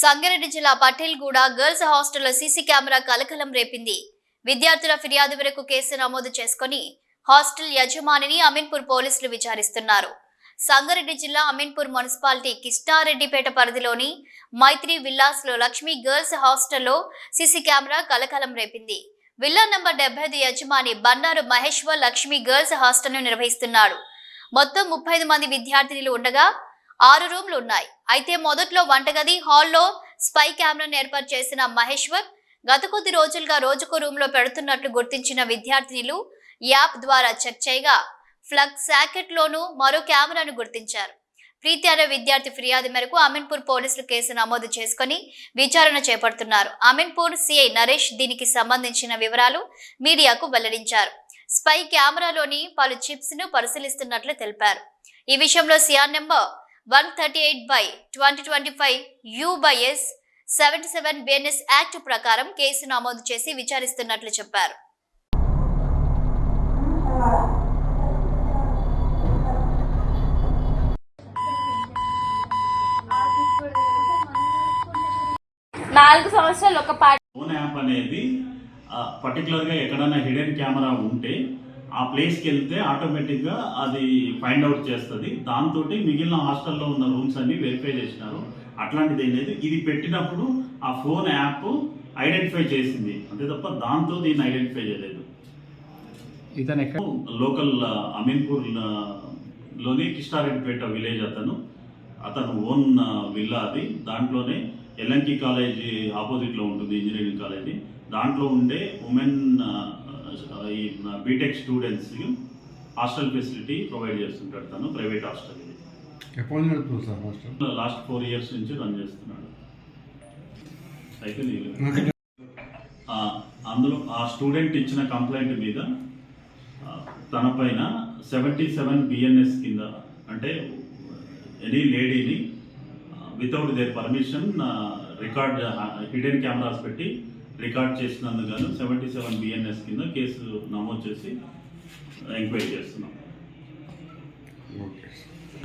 సంగారెడ్డి జిల్లా పటేల్గూడ గర్ల్స్ హాస్టల్లో CC camera కలకలం రేపింది. విద్యార్థుల ఫిర్యాదు మేరకు కేసు నమోదు చేసుకుని హాస్టల్ యజమానిని అమీన్పూర్ పోలీసులు విచారిస్తున్నారు. సంగారెడ్డి జిల్లా అమీన్పూర్ మున్సిపాలిటీ కిష్టారెడ్డిపేట పరిధిలోని మైత్రి విల్లాస్లో లక్ష్మీ గర్ల్స్ హాస్టల్లో సీసీ కెమెరా కలకలం రేపింది. విల్లా నంబర్ డెబ్బై ఐదు యజమాని బండారు మహేశ్వర్ లక్ష్మీ గర్ల్స్ హాస్టల్ను నిర్వహిస్తున్నాడు మొత్తం ముప్పై ఐదు మంది విద్యార్థినులు ఉండగా ఆరు రూమ్లు ఉన్నాయి. అయితే మొదట్లో వంటగది హాల్లో స్పై కెమెరాను ఏర్పాటు చేసిన మహేశ్వర్ గత కొద్ది రోజులుగా రోజుకో రూమ్లో పెడుతున్నట్లు గుర్తించిన విద్యార్థినులు యాప్ ద్వారా చెక్ చేయగా ఫ్లగ్ శాకెట్లోనూ మరో కెమెరాను గుర్తించారు. ప్రీతి అనే విద్యార్థి ఫిర్యాదు మేరకు అమీన్పూర్ పోలీసులు కేసు నమోదు చేసుకుని విచారణ చేపడుతున్నారు. అమీన్పూర్ సిఐ నరేష్ దీనికి సంబంధించిన వివరాలు మీడియాకు వెల్లడించారు. స్పై కెమెరాలోని పలు చిప్స్ను పరిశీలిస్తున్నట్లు తెలిపారు. ఈ విషయంలో CR number one thirty eight by twenty twenty five U by S seventy seven BNS act ప్రకారం కేసు నమోదు చేసి విచారిస్తున్నట్లు చెప్పారు. నాలుగు సంవత్సరాలు ఒక పాట ఫోన్ యాప్ అనేది ఆ, పర్టికులర్గా ఎక్కడైనా హిడెన్ కెమెరా ఉంటే ఆ ప్లేస్కి వెళ్తే ఆటోమేటిక్గా అది ఫైండ్ అవుట్ చేస్తుంది. దాంతో మిగిలిన హాస్టల్లో ఉన్న రూమ్స్ అన్ని వెరిఫై చేసినారు. అట్లాంటిది ఏం లేదు. ఇది పెట్టినప్పుడు ఆ ఫోన్ యాప్ ఐడెంటిఫై చేసింది. అంతే తప్ప దాంతో దీన్ని ఐడెంటిఫై చేయలేదు. ఇతను ఎక్కడ? లోకల్ అమీన్పూర్లోని కిష్టారెడ్డిపేట విలేజ్ అతను. అతను ఓన్ విల్లా అది. దాంట్లోనే ఎల్ఎన్కి కాలేజీ ఆపోజిట్లో ఉంటుంది ఇంజనీరింగ్ కాలేజీ. దాంట్లో ఉండే ఉమెన్ ఈ BTech students hostel facility provide చేస్తుంటాడు తను ప్రైవేట్ హాస్టల్ ఇది. లాస్ట్ ఫోర్ ఇయర్స్ నుంచి రన్ చేస్తున్నాడు. అయితే అందులో ఆ స్టూడెంట్ ఇచ్చిన కంప్లైంట్ మీద తన పైన సెవెంటీ సెవెన్ బిఎన్ఎస్ కింద అంటే ఎనీ లేడీని without their permission record hidden cameras పెట్టి రికార్డ్ చేసినందుకు గాను సెవెంటీ సెవెన్ బిఎన్ఎస్ కింద కేసు నమోదు చేసి uh, ఎంక్వైరీ చేస్తున్నాం. ఓకే